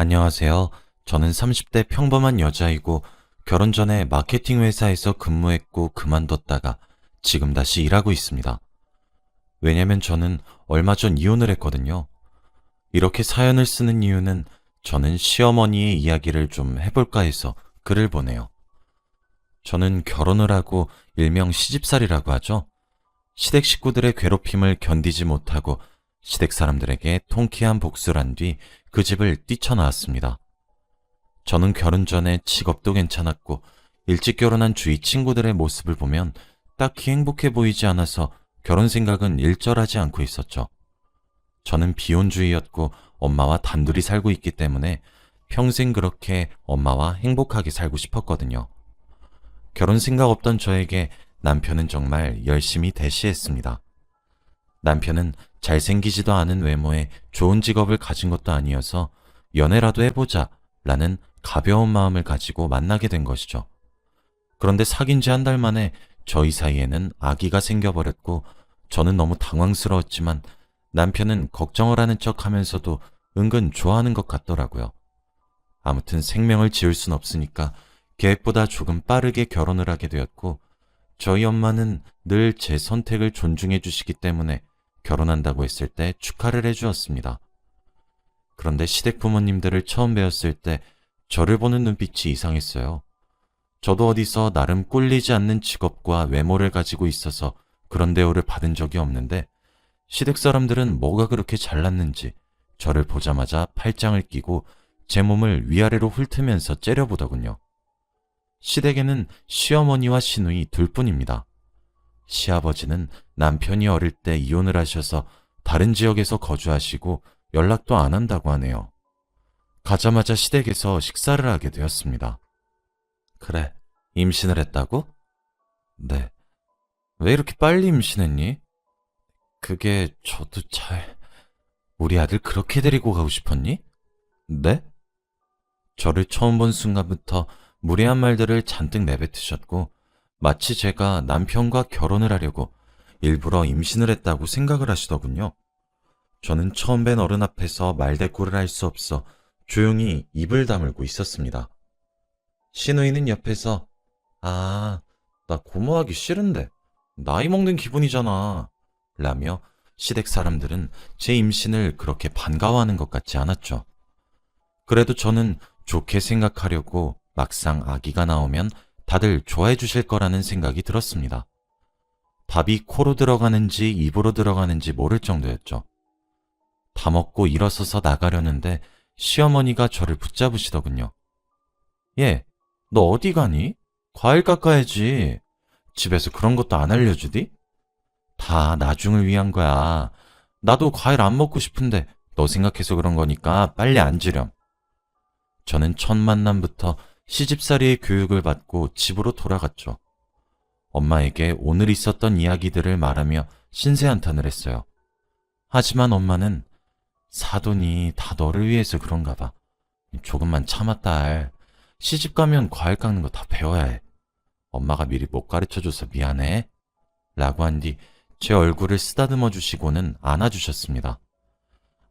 안녕하세요. 저는 30대 평범한 여자이고 결혼 전에 마케팅 회사에서 근무했고 그만뒀다가 지금 다시 일하고 있습니다. 왜냐면 저는 얼마 전 이혼을 했거든요. 이렇게 사연을 쓰는 이유는 저는 시어머니의 이야기를 좀 해볼까 해서 글을 보내요. 저는 결혼을 하고 일명 시집살이라고 하죠. 시댁 식구들의 괴롭힘을 견디지 못하고 시댁 사람들에게 통쾌한 복수를 한 뒤 그 집을 뛰쳐나왔습니다. 저는 결혼 전에 직업도 괜찮았고 일찍 결혼한 주위 친구들의 모습을 보면 딱히 행복해 보이지 않아서 결혼 생각은 일절하지 않고 있었죠. 저는 비혼주의였고 엄마와 단둘이 살고 있기 때문에 평생 그렇게 엄마와 행복하게 살고 싶었거든요. 결혼 생각 없던 저에게 남편은 정말 열심히 대시했습니다. 남편은 잘생기지도 않은 외모에 좋은 직업을 가진 것도 아니어서 연애라도 해보자 라는 가벼운 마음을 가지고 만나게 된 것이죠. 그런데 사귄 지 한 달 만에 저희 사이에는 아기가 생겨버렸고 저는 너무 당황스러웠지만 남편은 걱정을 하는 척 하면서도 은근 좋아하는 것 같더라고요. 아무튼 생명을 지을 순 없으니까 계획보다 조금 빠르게 결혼을 하게 되었고 저희 엄마는 늘 제 선택을 존중해 주시기 때문에 결혼한다고 했을 때 축하를 해 주었습니다. 그런데 시댁 부모님들을 처음 뵈었을 때 저를 보는 눈빛이 이상했어요. 저도 어디서 나름 꿀리지 않는 직업과 외모를 가지고 있어서 그런 대우를 받은 적이 없는데 시댁 사람들은 뭐가 그렇게 잘났는지 저를 보자마자 팔짱을 끼고 제 몸을 위아래로 훑으면서 째려보더군요. 시댁에는 시어머니와 시누이 둘뿐입니다. 시아버지는 남편이 어릴 때 이혼을 하셔서 다른 지역에서 거주하시고 연락도 안 한다고 하네요. 가자마자 시댁에서 식사를 하게 되었습니다. 그래, 임신을 했다고? 네. 왜 이렇게 빨리 임신했니? 그게 저도 잘... 우리 아들 그렇게 데리고 가고 싶었니? 네? 저를 처음 본 순간부터 무례한 말들을 잔뜩 내뱉으셨고 마치 제가 남편과 결혼을 하려고 일부러 임신을 했다고 생각을 하시더군요. 저는 처음 뵌 어른 앞에서 말대꾸를 할 수 없어 조용히 입을 다물고 있었습니다. 신우이는 옆에서 아, 나 고모하기 싫은데 나이 먹는 기분이잖아 라며 시댁 사람들은 제 임신을 그렇게 반가워하는 것 같지 않았죠. 그래도 저는 좋게 생각하려고 막상 아기가 나오면 다들 좋아해 주실 거라는 생각이 들었습니다. 밥이 코로 들어가는지 입으로 들어가는지 모를 정도였죠. 다 먹고 일어서서 나가려는데 시어머니가 저를 붙잡으시더군요. 예, 너 어디 가니? 과일 깎아야지. 집에서 그런 것도 안 알려주디? 다 나중을 위한 거야. 나도 과일 안 먹고 싶은데 너 생각해서 그런 거니까 빨리 앉으렴. 저는 첫 만남부터 시집살이의 교육을 받고 집으로 돌아갔죠. 엄마에게 오늘 있었던 이야기들을 말하며 신세한탄을 했어요. 하지만 엄마는 사돈이 다 너를 위해서 그런가 봐. 조금만 참아 딸. 시집 가면 과일 깎는 거 다 배워야 해. 엄마가 미리 못 가르쳐줘서 미안해. 라고 한 뒤 제 얼굴을 쓰다듬어 주시고는 안아주셨습니다.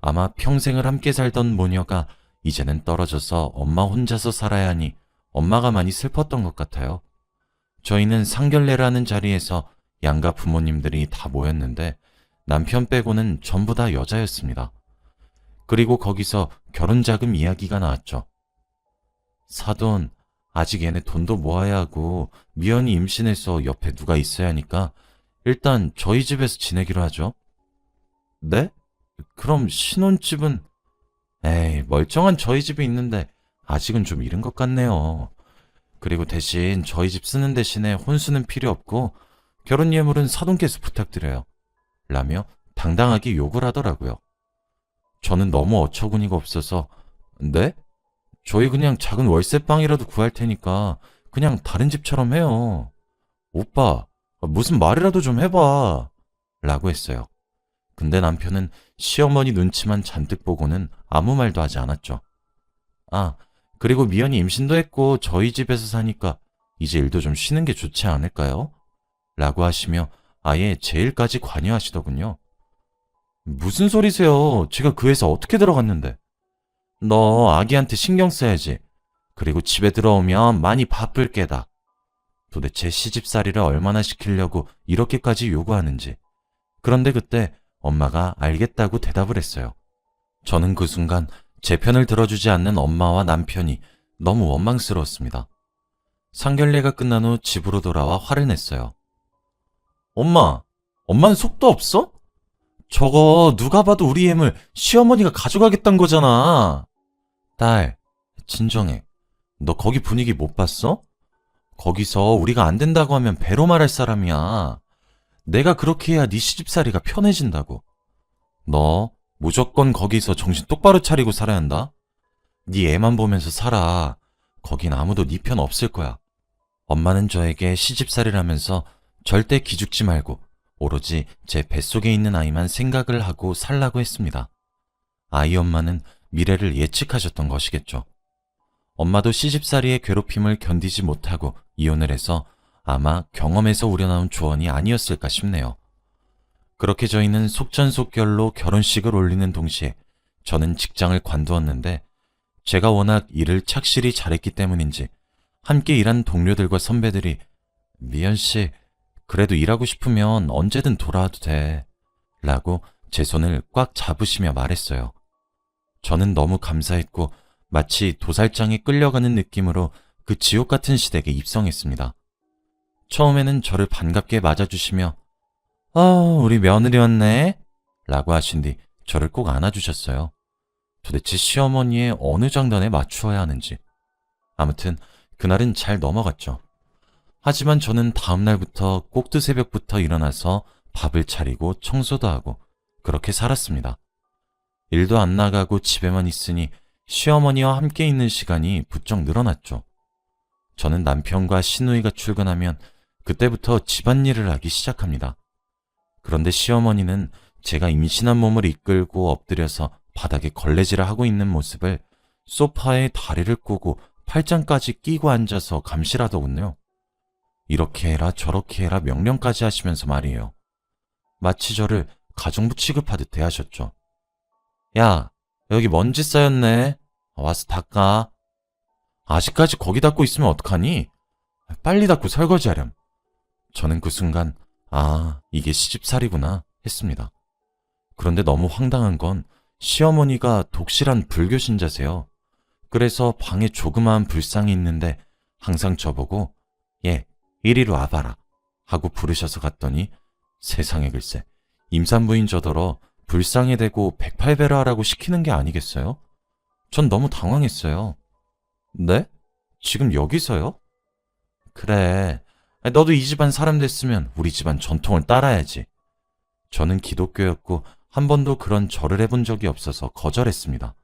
아마 평생을 함께 살던 모녀가 이제는 떨어져서 엄마 혼자서 살아야 하니 엄마가 많이 슬펐던 것 같아요. 저희는 상견례라는 자리에서 양가 부모님들이 다 모였는데 남편 빼고는 전부 다 여자였습니다. 그리고 거기서 결혼 자금 이야기가 나왔죠. 사돈, 아직 얘네 돈도 모아야 하고 미연이 임신해서 옆에 누가 있어야 하니까 일단 저희 집에서 지내기로 하죠. 네? 그럼 신혼집은 에이, 멀쩡한 저희 집이 있는데 아직은 좀 이른 것 같네요. 그리고 대신 저희 집 쓰는 대신에 혼수는 필요 없고 결혼 예물은 사돈께서 부탁드려요. 라며 당당하게 욕을 하더라고요. 저는 너무 어처구니가 없어서 네? 저희 그냥 작은 월세방이라도 구할 테니까 그냥 다른 집처럼 해요. 오빠, 무슨 말이라도 좀 해봐. 라고 했어요. 근데 남편은 시어머니 눈치만 잔뜩 보고는 아무 말도 하지 않았죠. 아, 그리고 미연이 임신도 했고 저희 집에서 사니까 이제 일도 좀 쉬는 게 좋지 않을까요? 라고 하시며 아예 제 일까지 관여하시더군요. 무슨 소리세요? 제가 그 회사 어떻게 들어갔는데? 너 아기한테 신경 써야지. 그리고 집에 들어오면 많이 바쁠 게다. 도대체 시집살이를 얼마나 시키려고 이렇게까지 요구하는지. 그런데 그때 엄마가 알겠다고 대답을 했어요. 저는 그 순간 제 편을 들어주지 않는 엄마와 남편이 너무 원망스러웠습니다. 상견례가 끝난 후 집으로 돌아와 화를 냈어요. 엄마, 엄마는 속도 없어? 저거 누가 봐도 우리 애물 시어머니가 가져가겠단 거잖아. 딸, 진정해. 너 거기 분위기 못 봤어? 거기서 우리가 안 된다고 하면 배로 말할 사람이야. 내가 그렇게 해야 네 시집살이가 편해진다고. 너 무조건 거기서 정신 똑바로 차리고 살아야 한다. 네 애만 보면서 살아. 거긴 아무도 네 편 없을 거야. 엄마는 저에게 시집살이라면서 절대 기죽지 말고 오로지 제 뱃속에 있는 아이만 생각을 하고 살라고 했습니다. 아이 엄마는 미래를 예측하셨던 것이겠죠. 엄마도 시집살이의 괴롭힘을 견디지 못하고 이혼을 해서 아마 경험에서 우려나온 조언이 아니었을까 싶네요. 그렇게 저희는 속전속결로 결혼식을 올리는 동시에 저는 직장을 관두었는데 제가 워낙 일을 착실히 잘했기 때문인지 함께 일한 동료들과 선배들이 미연 씨 그래도 일하고 싶으면 언제든 돌아와도 돼 라고 제 손을 꽉 잡으시며 말했어요. 저는 너무 감사했고 마치 도살장에 끌려가는 느낌으로 그 지옥 같은 시댁에 입성했습니다. 처음에는 저를 반갑게 맞아주시며 아, 우리 며느리 왔네 라고 하신 뒤 저를 꼭 안아주셨어요. 도대체 시어머니의 어느 장단에 맞추어야 하는지. 아무튼 그날은 잘 넘어갔죠. 하지만 저는 다음날부터 꼭두 새벽부터 일어나서 밥을 차리고 청소도 하고 그렇게 살았습니다. 일도 안 나가고 집에만 있으니 시어머니와 함께 있는 시간이 부쩍 늘어났죠. 저는 남편과 시누이가 출근하면 그때부터 집안일을 하기 시작합니다. 그런데 시어머니는 제가 임신한 몸을 이끌고 엎드려서 바닥에 걸레질을 하고 있는 모습을 소파에 다리를 꼬고 팔짱까지 끼고 앉아서 감시하더군요. 이렇게 해라 저렇게 해라 명령까지 하시면서 말이에요. 마치 저를 가정부 취급하듯 대하셨죠. 야, 여기 먼지 쌓였네. 와서 닦아. 아직까지 거기 닦고 있으면 어떡하니? 빨리 닦고 설거지 하렴. 저는 그 순간, 아, 이게 시집살이구나 했습니다. 그런데 너무 황당한 건 시어머니가 독실한 불교 신자세요. 그래서 방에 조그마한 불상이 있는데 항상 저보고, 예, 이리로 와봐라. 하고 부르셔서 갔더니 세상에 글쎄, 임산부인 저더러 불상에 대고 108배를 하라고 시키는 게 아니겠어요? 전 너무 당황했어요. 네? 지금 여기서요? 그래. 너도 이 집안 사람 됐으면 우리 집안 전통을 따라야지. 저는 기독교였고 한 번도 그런 절을 해본 적이 없어서 거절했습니다.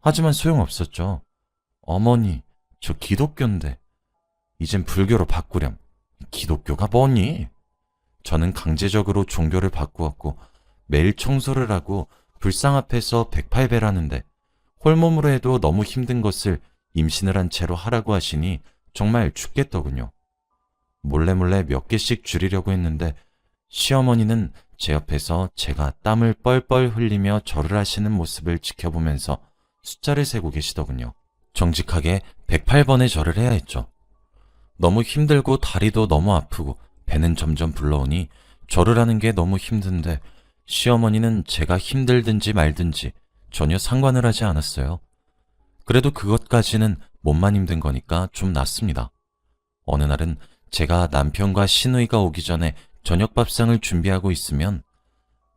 하지만 소용없었죠. 어머니, 저 기독교인데. 이젠 불교로 바꾸렴. 기독교가 뭐니? 저는 강제적으로 종교를 바꾸었고 매일 청소를 하고 불상 앞에서 108배를 하는데 홀몸으로 해도 너무 힘든 것을 임신을 한 채로 하라고 하시니 정말 죽겠더군요. 몰래 몰래 몇 개씩 줄이려고 했는데 시어머니는 제 옆에서 제가 땀을 뻘뻘 흘리며 절을 하시는 모습을 지켜보면서 숫자를 세고 계시더군요. 정직하게 108번의 절을 해야 했죠. 너무 힘들고 다리도 너무 아프고 배는 점점 불러오니 절을 하는 게 너무 힘든데 시어머니는 제가 힘들든지 말든지 전혀 상관을 하지 않았어요. 그래도 그것까지는 몸만 힘든 거니까 좀 낫습니다. 어느 날은 제가 남편과 시누이가 오기 전에 저녁 밥상을 준비하고 있으면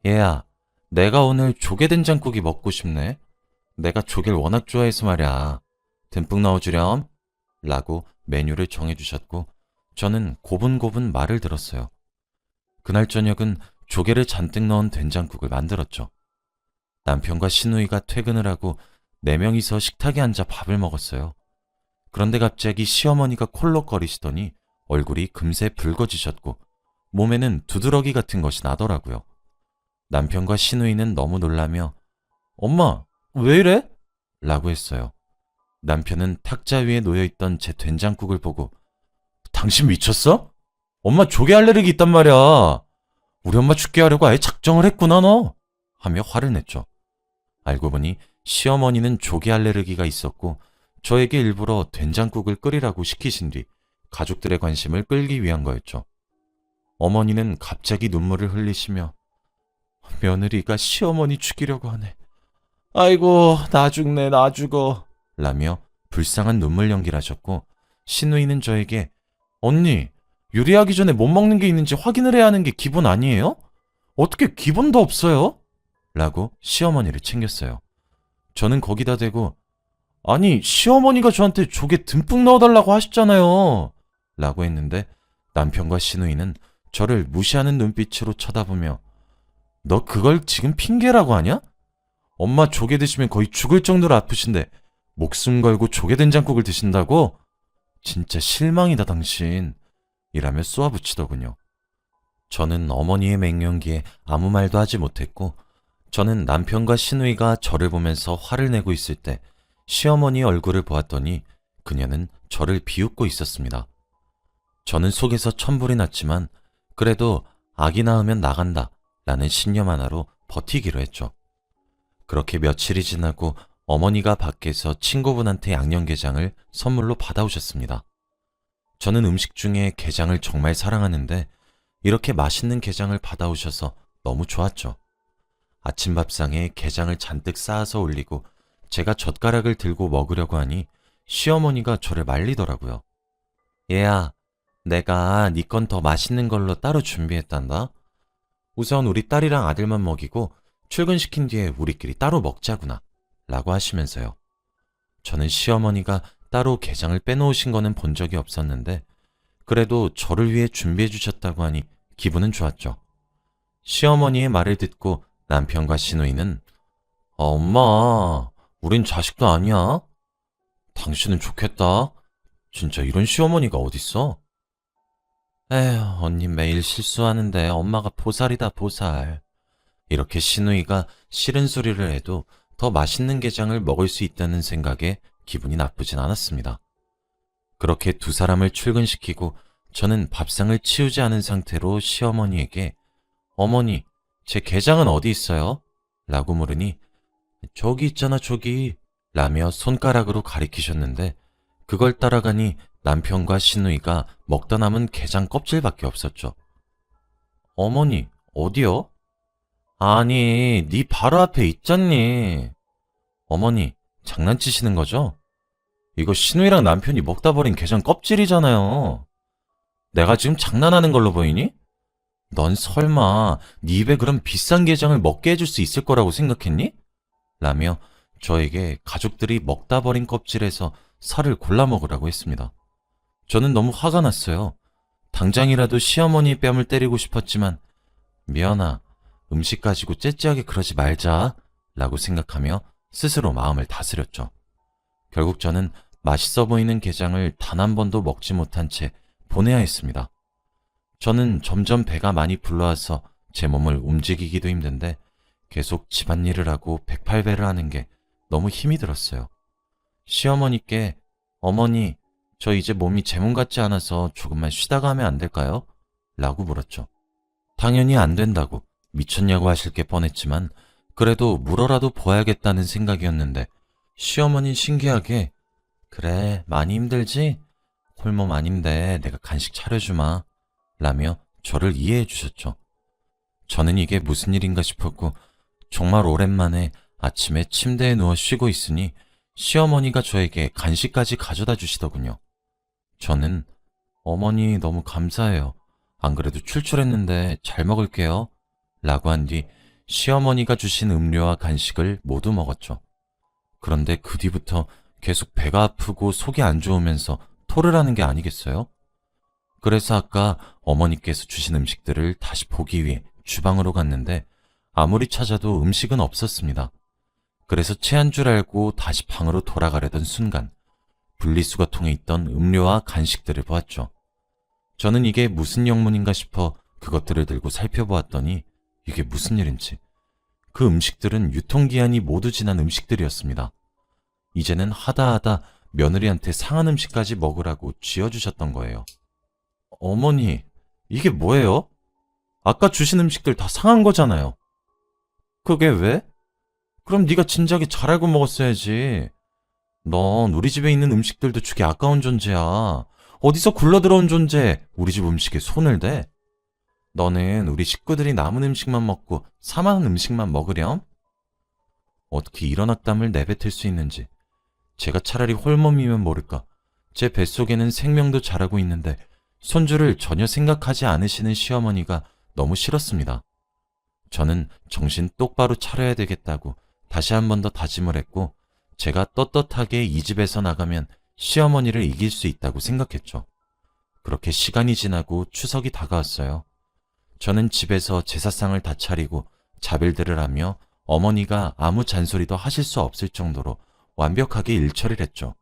얘야, 내가 오늘 조개된장국이 먹고 싶네. 내가 조개를 워낙 좋아해서 말이야. 듬뿍 넣어주렴. 라고 메뉴를 정해주셨고 저는 고분고분 말을 들었어요. 그날 저녁은 조개를 잔뜩 넣은 된장국을 만들었죠. 남편과 시누이가 퇴근을 하고 네 명이서 식탁에 앉아 밥을 먹었어요. 그런데 갑자기 시어머니가 콜록거리시더니 얼굴이 금세 붉어지셨고 몸에는 두드러기 같은 것이 나더라고요. 남편과 시누이는 너무 놀라며 엄마, 왜 이래? 라고 했어요. 남편은 탁자 위에 놓여있던 제 된장국을 보고 당신 미쳤어? 엄마 조개 알레르기 있단 말이야. 우리 엄마 죽게 하려고 아예 작정을 했구나 너. 하며 화를 냈죠. 알고 보니 시어머니는 조개 알레르기가 있었고 저에게 일부러 된장국을 끓이라고 시키신 뒤 가족들의 관심을 끌기 위한 거였죠. 어머니는 갑자기 눈물을 흘리시며 며느리가 시어머니 죽이려고 하네. 아이고, 나 죽네, 나 죽어. 라며 불쌍한 눈물 연기를 하셨고, 신우이는 저에게, 언니, 요리하기 전에 못 먹는 게 있는지 확인을 해야 하는 게 기본 아니에요? 어떻게 기본도 없어요? 라고 시어머니를 챙겼어요. 저는 거기다 대고, 아니, 시어머니가 저한테 조개 듬뿍 넣어달라고 하셨잖아요. 라고 했는데, 남편과 신우이는 저를 무시하는 눈빛으로 쳐다보며, 너 그걸 지금 핑계라고 하냐? 엄마 조개 드시면 거의 죽을 정도로 아프신데 목숨 걸고 조개 된장국을 드신다고? 진짜 실망이다 당신. 이라며 쏘아붙이더군요. 저는 어머니의 맹령기에 아무 말도 하지 못했고 저는 남편과 신우이가 저를 보면서 화를 내고 있을 때 시어머니 얼굴을 보았더니 그녀는 저를 비웃고 있었습니다. 저는 속에서 천불이 났지만 그래도 아기 낳으면 나간다 라는 신념 하나로 버티기로 했죠. 그렇게 며칠이 지나고 어머니가 밖에서 친구분한테 양념게장을 선물로 받아오셨습니다. 저는 음식 중에 게장을 정말 사랑하는데 이렇게 맛있는 게장을 받아오셔서 너무 좋았죠. 아침밥상에 게장을 잔뜩 쌓아서 올리고 제가 젓가락을 들고 먹으려고 하니 시어머니가 저를 말리더라고요. 얘야, 내가 네 건 더 맛있는 걸로 따로 준비했단다. 우선 우리 딸이랑 아들만 먹이고 출근시킨 뒤에 우리끼리 따로 먹자구나. 라고 하시면서요. 저는 시어머니가 따로 게장을 빼놓으신 거는 본 적이 없었는데, 그래도 저를 위해 준비해 주셨다고 하니 기분은 좋았죠. 시어머니의 말을 듣고 남편과 신우이는, 아, 엄마, 우린 자식도 아니야. 당신은 좋겠다. 진짜 이런 시어머니가 어딨어? 에휴, 언니 매일 실수하는데 엄마가 보살이다, 보살. 이렇게 신우이가 싫은 소리를 해도 더 맛있는 게장을 먹을 수 있다는 생각에 기분이 나쁘진 않았습니다. 그렇게 두 사람을 출근시키고 저는 밥상을 치우지 않은 상태로 시어머니에게 어머니, 제 게장은 어디 있어요? 라고 물으니 저기 있잖아, 저기. 라며 손가락으로 가리키셨는데 그걸 따라가니 남편과 신우이가 먹다 남은 게장 껍질밖에 없었죠. 어머니, 어디요? 아니, 네 바로 앞에 있잖니. 어머니, 장난치시는 거죠? 이거 신우이랑 남편이 먹다 버린 게장 껍질이잖아요. 내가 지금 장난하는 걸로 보이니? 넌 설마 네 입에 그런 비싼 게장을 먹게 해줄 수 있을 거라고 생각했니? 라며 저에게 가족들이 먹다 버린 껍질에서 살을 골라 먹으라고 했습니다. 저는 너무 화가 났어요. 당장이라도 시어머니 뺨을 때리고 싶었지만 미연아, 음식 가지고 째째하게 그러지 말자 라고 생각하며 스스로 마음을 다스렸죠. 결국 저는 맛있어 보이는 게장을 단 한 번도 먹지 못한 채 보내야 했습니다. 저는 점점 배가 많이 불러와서 제 몸을 움직이기도 힘든데 계속 집안일을 하고 108배를 하는 게 너무 힘이 들었어요. 시어머니께 어머니, 저 이제 몸이 제 몸 같지 않아서 조금만 쉬다가 하면 안 될까요? 라고 물었죠. 당연히 안 된다고 미쳤냐고 하실 게 뻔했지만 그래도 물어라도 보아야겠다는 생각이었는데 시어머니 신기하게 그래 많이 힘들지? 홀몸 아닌데 내가 간식 차려주마 라며 저를 이해해 주셨죠. 저는 이게 무슨 일인가 싶었고 정말 오랜만에 아침에 침대에 누워 쉬고 있으니 시어머니가 저에게 간식까지 가져다 주시더군요. 저는 어머니 너무 감사해요. 안 그래도 출출했는데 잘 먹을게요. 라고 한 뒤 시어머니가 주신 음료와 간식을 모두 먹었죠. 그런데 그 뒤부터 계속 배가 아프고 속이 안 좋으면서 토를 하는 게 아니겠어요? 그래서 아까 어머니께서 주신 음식들을 다시 보기 위해 주방으로 갔는데 아무리 찾아도 음식은 없었습니다. 그래서 체한 줄 알고 다시 방으로 돌아가려던 순간 분리수거 통에 있던 음료와 간식들을 보았죠. 저는 이게 무슨 영문인가 싶어 그것들을 들고 살펴보았더니 이게 무슨 일인지. 그 음식들은 유통기한이 모두 지난 음식들이었습니다. 이제는 하다 하다 며느리한테 상한 음식까지 먹으라고 쥐어주셨던 거예요. 어머니, 이게 뭐예요? 아까 주신 음식들 다 상한 거잖아요. 그게 왜? 그럼 네가 진작에 잘 알고 먹었어야지. 넌 우리 집에 있는 음식들도 주기 아까운 존재야. 어디서 굴러들어온 존재 우리 집 음식에 손을 대? 너는 우리 식구들이 남은 음식만 먹고 사만한 음식만 먹으렴? 어떻게 이런 악담을 내뱉을 수 있는지 제가 차라리 홀몸이면 모를까 제 뱃속에는 생명도 자라고 있는데 손주를 전혀 생각하지 않으시는 시어머니가 너무 싫었습니다. 저는 정신 똑바로 차려야 되겠다고 다시 한 번 더 다짐을 했고 제가 떳떳하게 이 집에서 나가면 시어머니를 이길 수 있다고 생각했죠. 그렇게 시간이 지나고 추석이 다가왔어요. 저는 집에서 제사상을 다 차리고 자빌들을 하며 어머니가 아무 잔소리도 하실 수 없을 정도로 완벽하게 일처리를 했죠.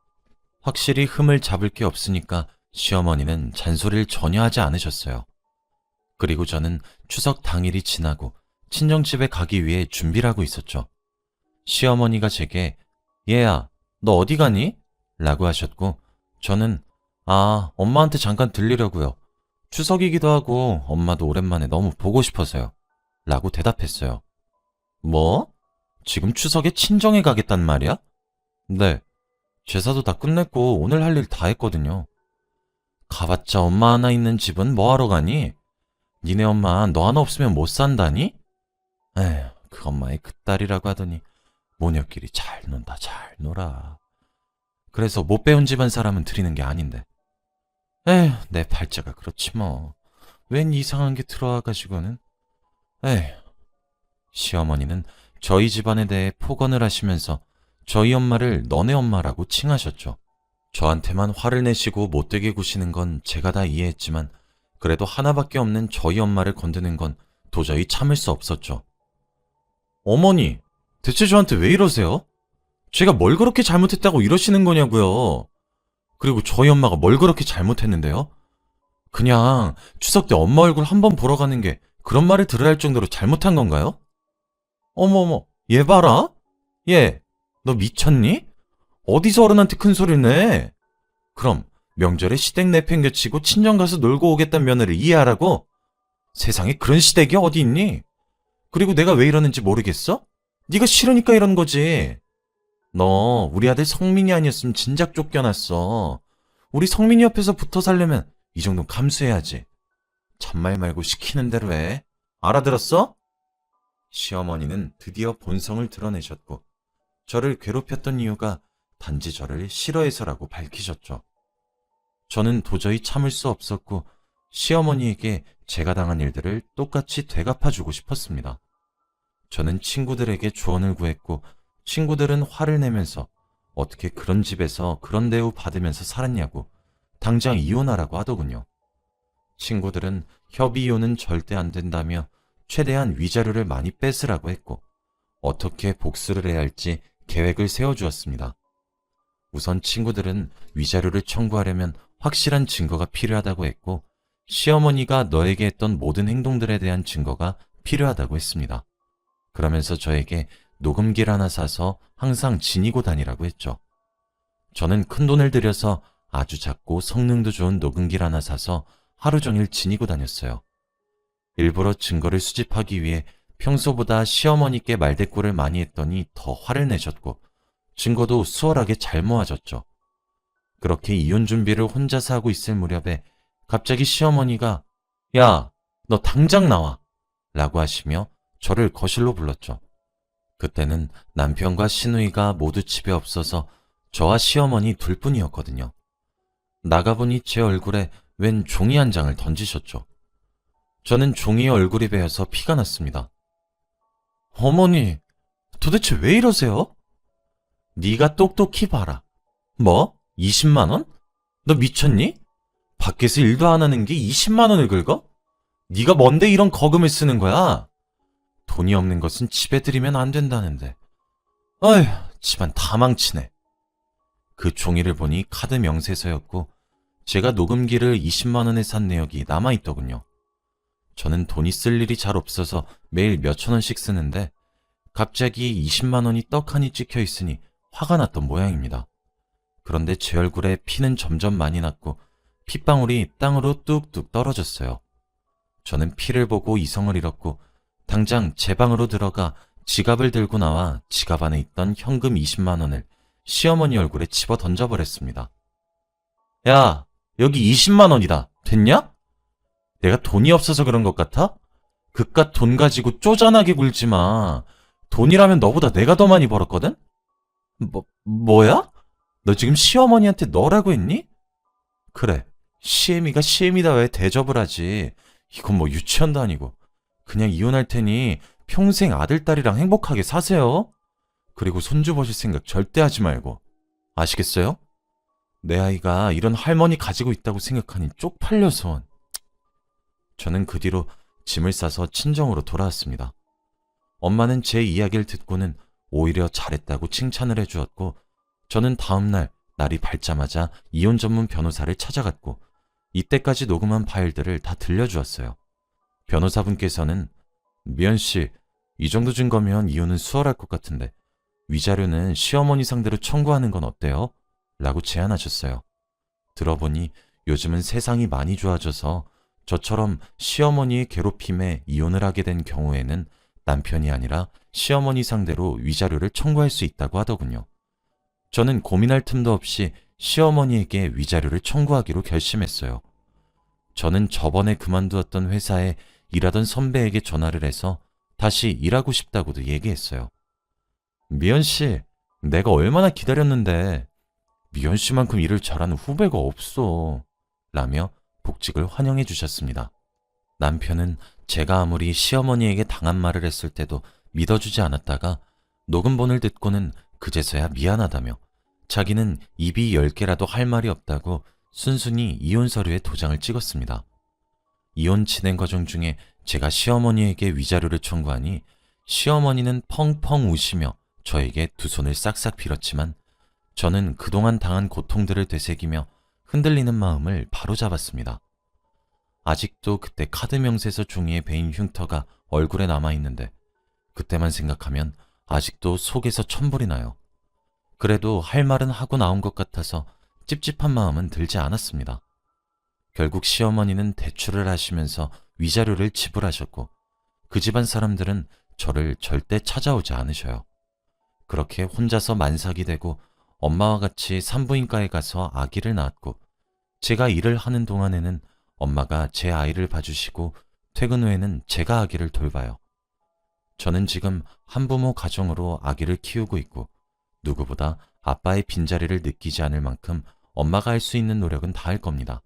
확실히 흠을 잡을 게 없으니까 시어머니는 잔소리를 전혀 하지 않으셨어요. 그리고 저는 추석 당일이 지나고 친정집에 가기 위해 준비를 하고 있었죠. 시어머니가 제게 얘야, 너 어디 가니? 라고 하셨고, 저는, 아, 엄마한테 잠깐 들리려고요. 추석이기도 하고, 엄마도 오랜만에 너무 보고 싶어서요. 라고 대답했어요. 뭐? 지금 추석에 친정에 가겠단 말이야? 네. 제사도 다 끝냈고, 오늘 할 일 다 했거든요. 가봤자 엄마 하나 있는 집은 뭐하러 가니? 니네 엄마 너 하나 없으면 못 산다니? 에휴, 그 엄마의 그 딸이라고 하더니, 모녀끼리 잘 논다, 잘 놀아. 그래서 못 배운 집안 사람은 드리는 게 아닌데. 에휴, 내 팔자가 그렇지 뭐. 웬 이상한 게 들어와가지고는. 에휴. 시어머니는 저희 집안에 대해 폭언을 하시면서 저희 엄마를 너네 엄마라고 칭하셨죠. 저한테만 화를 내시고 못되게 구시는 건 제가 다 이해했지만 그래도 하나밖에 없는 저희 엄마를 건드는 건 도저히 참을 수 없었죠. 어머니, 대체 저한테 왜 이러세요? 제가 뭘 그렇게 잘못했다고 이러시는 거냐고요. 그리고 저희 엄마가 뭘 그렇게 잘못했는데요? 그냥 추석 때 엄마 얼굴 한 번 보러 가는 게 그런 말을 들어야 할 정도로 잘못한 건가요? 어머머, 얘 봐라? 얘, 너 미쳤니? 어디서 어른한테 큰 소리를 내? 그럼 명절에 시댁 내팽겨치고 친정 가서 놀고 오겠다는 며느를 이해하라고? 세상에 그런 시댁이 어디 있니? 그리고 내가 왜 이러는지 모르겠어? 네가 싫으니까 이런 거지. 너 우리 아들 성민이 아니었으면 진작 쫓겨났어. 우리 성민이 옆에서 붙어 살려면 이 정도는 감수해야지. 참말 말고 시키는 대로 해. 알아들었어? 시어머니는 드디어 본성을 드러내셨고 저를 괴롭혔던 이유가 단지 저를 싫어해서라고 밝히셨죠. 저는 도저히 참을 수 없었고 시어머니에게 제가 당한 일들을 똑같이 되갚아주고 싶었습니다. 저는 친구들에게 조언을 구했고 친구들은 화를 내면서 어떻게 그런 집에서 그런 대우 받으면서 살았냐고 당장 이혼하라고 하더군요. 친구들은 협의 이혼은 절대 안 된다며 최대한 위자료를 많이 뺏으라고 했고 어떻게 복수를 해야 할지 계획을 세워주었습니다. 우선 친구들은 위자료를 청구하려면 확실한 증거가 필요하다고 했고 시어머니가 너에게 했던 모든 행동들에 대한 증거가 필요하다고 했습니다. 그러면서 저에게 녹음기를 하나 사서 항상 지니고 다니라고 했죠. 저는 큰 돈을 들여서 아주 작고 성능도 좋은 녹음기를 하나 사서 하루 종일 지니고 다녔어요. 일부러 증거를 수집하기 위해 평소보다 시어머니께 말대꾸를 많이 했더니 더 화를 내셨고 증거도 수월하게 잘 모아졌죠. 그렇게 이혼 준비를 혼자서 하고 있을 무렵에 갑자기 시어머니가 야, 너 당장 나와! 라고 하시며 저를 거실로 불렀죠. 그때는 남편과 시누이가 모두 집에 없어서 저와 시어머니 둘뿐이었거든요. 나가보니 제 얼굴에 웬 종이 한 장을 던지셨죠. 저는 종이에 얼굴이 베어서 피가 났습니다. 어머니, 도대체 왜 이러세요? 네가 똑똑히 봐라. 뭐? 20만 원? 너 미쳤니? 밖에서 일도 안 하는 게 20만 원을 긁어? 네가 뭔데 이런 거금을 쓰는 거야? 돈이 없는 것은 집에 들이면 안 된다는데. 어휴, 집안 다 망치네. 그 종이를 보니 카드 명세서였고 제가 녹음기를 20만 원에 산 내역이 남아있더군요. 저는 돈이 쓸 일이 잘 없어서 매일 몇천 원씩 쓰는데 갑자기 20만 원이 떡하니 찍혀 있으니 화가 났던 모양입니다. 그런데 제 얼굴에 피는 점점 많이 났고 핏방울이 땅으로 뚝뚝 떨어졌어요. 저는 피를 보고 이성을 잃었고 당장 제 방으로 들어가 지갑을 들고 나와 지갑 안에 있던 현금 20만 원을 시어머니 얼굴에 집어 던져버렸습니다. 야, 여기 20만 원이다. 됐냐? 내가 돈이 없어서 그런 것 같아? 그깟 돈 가지고 쪼잔하게 굴지 마. 돈이라면 너보다 내가 더 많이 벌었거든? 뭐, 뭐야? 너 지금 시어머니한테 너라고 했니? 그래. 시애미가 시애미다 왜 대접을 하지? 이건 뭐 유치원도 아니고. 그냥 이혼할 테니 평생 아들, 딸이랑 행복하게 사세요. 그리고 손주 보실 생각 절대 하지 말고. 아시겠어요? 내 아이가 이런 할머니 가지고 있다고 생각하니 쪽팔려서. 저는 그 뒤로 짐을 싸서 친정으로 돌아왔습니다. 엄마는 제 이야기를 듣고는 오히려 잘했다고 칭찬을 해주었고, 저는 다음날 날이 밝자마자 이혼 전문 변호사를 찾아갔고, 이때까지 녹음한 파일들을 다 들려주었어요. 변호사분께서는 미연 씨, 이 정도 증거면 이혼은 수월할 것 같은데 위자료는 시어머니 상대로 청구하는 건 어때요? 라고 제안하셨어요. 들어보니 요즘은 세상이 많이 좋아져서 저처럼 시어머니의 괴롭힘에 이혼을 하게 된 경우에는 남편이 아니라 시어머니 상대로 위자료를 청구할 수 있다고 하더군요. 저는 고민할 틈도 없이 시어머니에게 위자료를 청구하기로 결심했어요. 저는 저번에 그만두었던 회사에 일하던 선배에게 전화를 해서 다시 일하고 싶다고도 얘기했어요. 미연 씨, 내가 얼마나 기다렸는데 미연 씨만큼 일을 잘하는 후배가 없어. 라며 복직을 환영해 주셨습니다. 남편은 제가 아무리 시어머니에게 당한 말을 했을 때도 믿어주지 않았다가 녹음본을 듣고는 그제서야 미안하다며 자기는 입이 열 개라도 할 말이 없다고 순순히 이혼 서류에 도장을 찍었습니다. 이혼 진행 과정 중에 제가 시어머니에게 위자료를 청구하니 시어머니는 펑펑 우시며 저에게 두 손을 싹싹 빌었지만 저는 그동안 당한 고통들을 되새기며 흔들리는 마음을 바로잡았습니다. 아직도 그때 카드 명세서 종이에 베인 흉터가 얼굴에 남아있는데 그때만 생각하면 아직도 속에서 천불이 나요. 그래도 할 말은 하고 나온 것 같아서 찝찝한 마음은 들지 않았습니다. 결국 시어머니는 대출을 하시면서 위자료를 지불하셨고 그 집안 사람들은 저를 절대 찾아오지 않으셔요. 그렇게 혼자서 만삭이 되고 엄마와 같이 산부인과에 가서 아기를 낳았고 제가 일을 하는 동안에는 엄마가 제 아이를 봐주시고 퇴근 후에는 제가 아기를 돌봐요. 저는 지금 한부모 가정으로 아기를 키우고 있고 누구보다 아빠의 빈자리를 느끼지 않을 만큼 엄마가 할 수 있는 노력은 다 할 겁니다.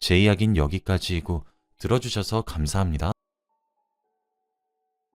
제 이야기는 여기까지이고 들어주셔서 감사합니다.